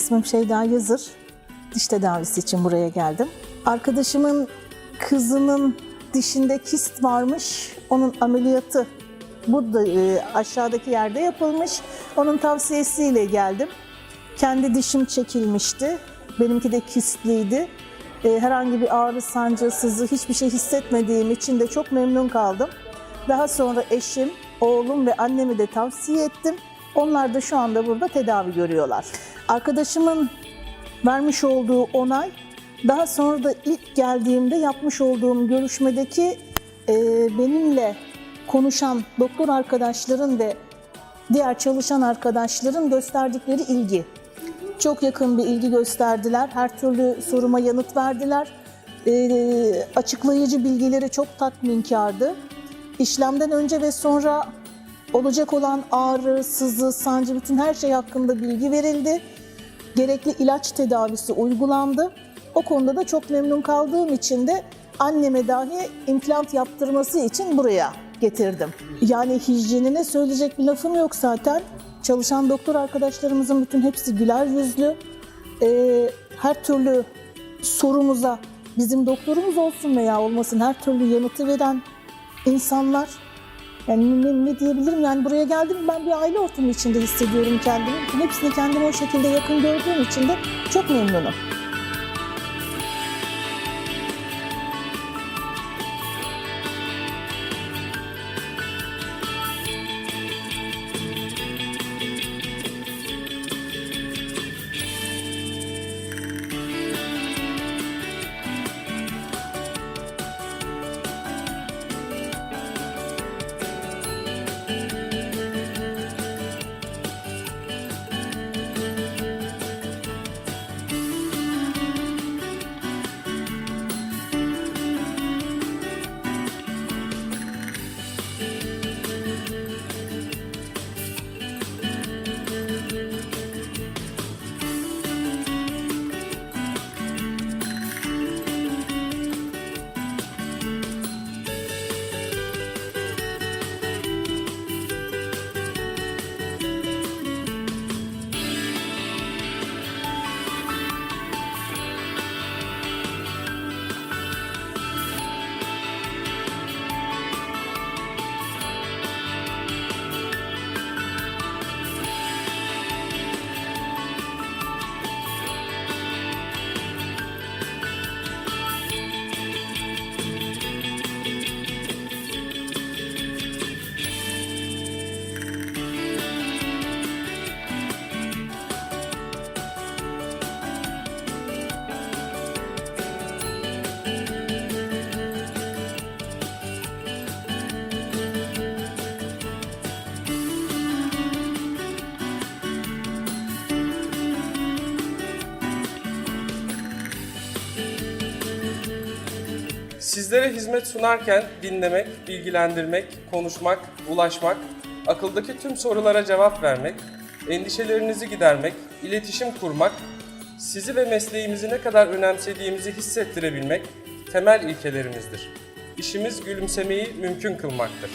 ismim Şeyda Yazır. Diş tedavisi için buraya geldim. Arkadaşımın kızının dişinde kist varmış. Onun ameliyatı burada e, aşağıdaki yerde yapılmış. Onun tavsiyesiyle geldim. Kendi dişim çekilmişti. Benimki de kistliydi. E, herhangi bir ağrı, sancı, sızı hiçbir şey hissetmediğim için de çok memnun kaldım. Daha sonra eşim, oğlum ve annemi de tavsiye ettim. Onlar da şu anda burada tedavi görüyorlar. Arkadaşımın vermiş olduğu onay, daha sonra da ilk geldiğimde yapmış olduğum görüşmedeki e, benimle konuşan doktor arkadaşların ve diğer çalışan arkadaşların gösterdikleri ilgi. Çok yakın bir ilgi gösterdiler. Her türlü soruma yanıt verdiler. E, açıklayıcı bilgileri çok tatminkardı. İşlemden önce ve sonra olacak olan ağrı, sızı, sancı bütün her şey hakkında bilgi verildi. Gerekli ilaç tedavisi uygulandı. O konuda da çok memnun kaldığım için de anneme dahi implant yaptırması için buraya getirdim. Yani hijyenine söyleyecek bir lafım yok zaten. Çalışan doktor arkadaşlarımızın bütün hepsi güler yüzlü. Ee, her türlü sorumuza bizim doktorumuz olsun veya olmasın her türlü yanıtı veren insanlar. Yani ne, ne diyebilirim yani buraya geldim ben bir aile ortamı içinde hissediyorum kendimi. Hepsini kendime o şekilde yakın gördüğüm için de çok memnunum. Sizlere hizmet sunarken dinlemek, bilgilendirmek, konuşmak, ulaşmak, akıldaki tüm sorulara cevap vermek, endişelerinizi gidermek, iletişim kurmak, sizi ve mesleğimizi ne kadar önemsediğimizi hissettirebilmek temel ilkelerimizdir. İşimiz gülümsemeyi mümkün kılmaktır.